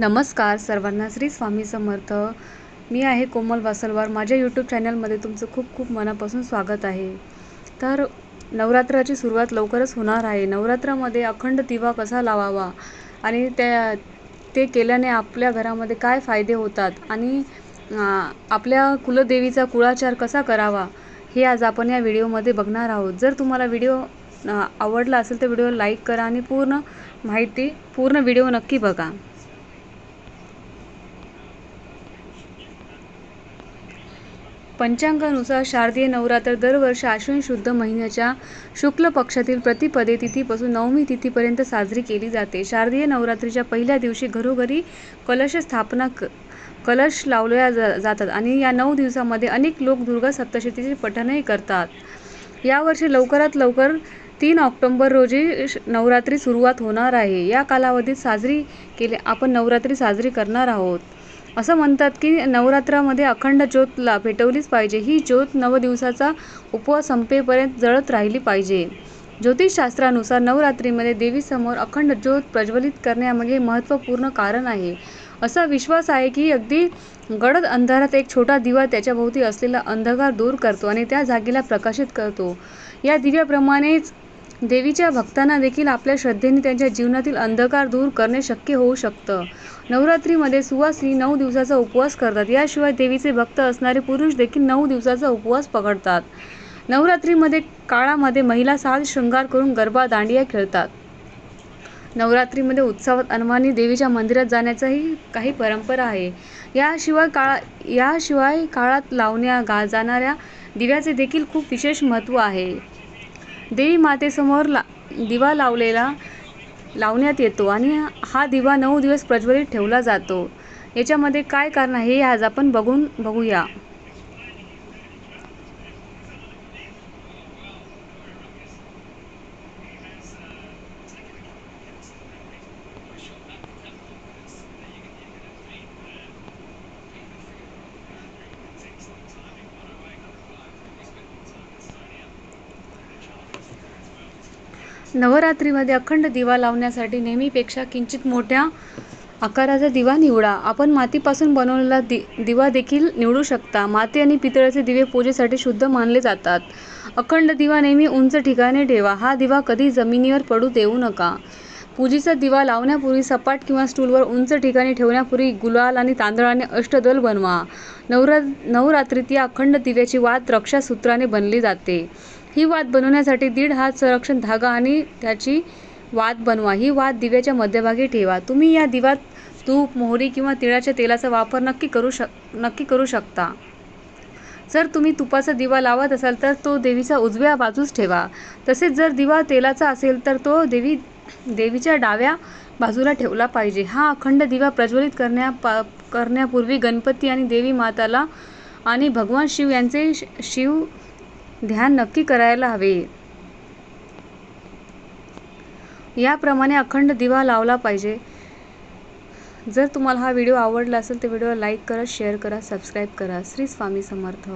नमस्कार सर्वांना श्री स्वामी समर्थ. मी आहे कोमल वासलवार. माझ्या यूट्यूब चॅनलमध्ये तुमचं खूप खूप मनापासून स्वागत आहे. तर नवरात्राची सुरुवात लवकरच होणार आहे. नवरात्रामध्ये अखंड दिवा कसा लावावा आणि त्या ते केल्याने आपल्या घरामध्ये काय फायदे होतात आणि आपल्या कुलदेवीचा कुळाचार कसा करावा हे आज आपण या व्हिडिओमध्ये बघणार आहोत. जर तुम्हाला व्हिडिओ आवडला असेल तर व्हिडिओ लाईक करा आणि पूर्ण माहिती पूर्ण व्हिडिओ नक्की बघा. पंचांगानुसार शारदीय नवरात्र दरवर्षी आश्विन शुद्ध महिन्याच्या शुक्ल पक्षातील प्रतिपदे तिथीपासून नवमी तिथीपर्यंत साजरी केली जाते. शारदीय नवरात्रीच्या पहिल्या दिवशी घरोघरी कलश स्थापना क कलश लावल्या जा जातात आणि या नऊ दिवसामध्ये अनेक लोक दुर्गा सप्तशतीचे पठणही करतात. यावर्षी लवकरात लवकर तीन ऑक्टोंबर रोजी श- नवरात्री सुरुवात होणार आहे. या कालावधीत साजरी केले आपण नवरात्री साजरी करणार आहोत. असं म्हणतात की नवरात्रामध्ये अखंड ज्योतला पेटवलीच पाहिजे. ही ज्योत नव दिवसाचा उपवास संपेपर्यंत जळत राहिली पाहिजे. ज्योतिषशास्त्रानुसार नवरात्रीमध्ये देवीसमोर अखंड ज्योत प्रज्वलित करण्यामागे महत्त्वपूर्ण कारण आहे. असा विश्वास आहे की अगदी गडद अंधारात एक छोटा दिवा त्याच्याभोवती असलेला अंधकार दूर करतो आणि त्या जागेला प्रकाशित करतो. या दिव्याप्रमाणेच देवीच्या भक्तांना देखील आपल्या श्रद्धेने त्यांच्या जीवनातील अंधकार दूर करणे शक्य होऊ शकतं. नवरात्रीमध्ये सुवासिनी नऊ दिवसाचा उपवास करतात. याशिवाय देवीचे भक्त असणारे पुरुष देखील नऊ दिवसाचा उपवास पकडतात. नवरात्रीमध्ये काळामध्ये महिला साज शृंगार करून गरबा दांडिया खेळतात. नवरात्रीमध्ये उत्सवात अनवाणी देवीच्या मंदिरात जाण्याचाही काही परंपरा आहे. याशिवाय काळा याशिवाय काळात लावण्या गा जाणाऱ्या दिव्याचे देखील खूप विशेष महत्त्व आहे. देवी मातेसमोर ला दिवा लावलेला लावण्यात येतो आणि हा दिवा नऊ दिवस प्रज्वलित ठेवला जातो. याच्यामध्ये काय कारण आहे हे आज आपण बघून बघूया. नवरात्रीमध्ये अखंड दिवा लावण्यासाठी नेहमीपेक्षा किंचित मोठ्या आकाराचा दिवा निवडा. आपण मातीपासून बनवलेला दि दिवा देखील निवडू शकता. माती आणि पितळाचे दिवे पूजेसाठी शुद्ध मानले जातात. अखंड दिवा नेहमी उंच ठिकाणी ठेवा. हा दिवा कधी जमिनीवर पडू देऊ नका. पूजेचा दिवा लावण्यापूर्वी सपाट किंवा स्टूलवर उंच ठिकाणी ठेवण्यापूर्वी गुलाल आणि तांदळाने अष्टदल बनवा. नवरा नवरात्रीत या अखंड दिव्याची वात रक्षासूत्राने बनली जाते. ही वात बनवण्यासाठी दीड हात संरक्षण धागा आणि त्याची वात बनवा. ही वात दिव्याच्या मध्यभागी ठेवा. तुम्ही या दिव्यात तूप मोहरी किंवा तिळाच्या तेलाचा वापर नक्की करू शक नक्की करू शकता. जर तुम्ही तुपाचा दिवा लावत असाल तर तो देवीचा उजव्या बाजूस ठेवा. तसेच जर दिवा तेलाचा असेल तर तो देवी देवीच्या डाव्या बाजूला ठेवला पाहिजे. हा अखंड दिवा प्रज्वलित करण्या पा करण्यापूर्वी गणपती आणि देवी माताला आणि भगवान शिव यांचे श- शिव ध्यान नक्की करायला हवे. याप्रमाणे अखंड दिवा लावला पाहिजे. जर तुम्हाला हा व्हिडिओ आवडला असेल तर व्हिडिओ लाईक करा शेअर करा सबस्क्राईब करा. श्री स्वामी समर्थ.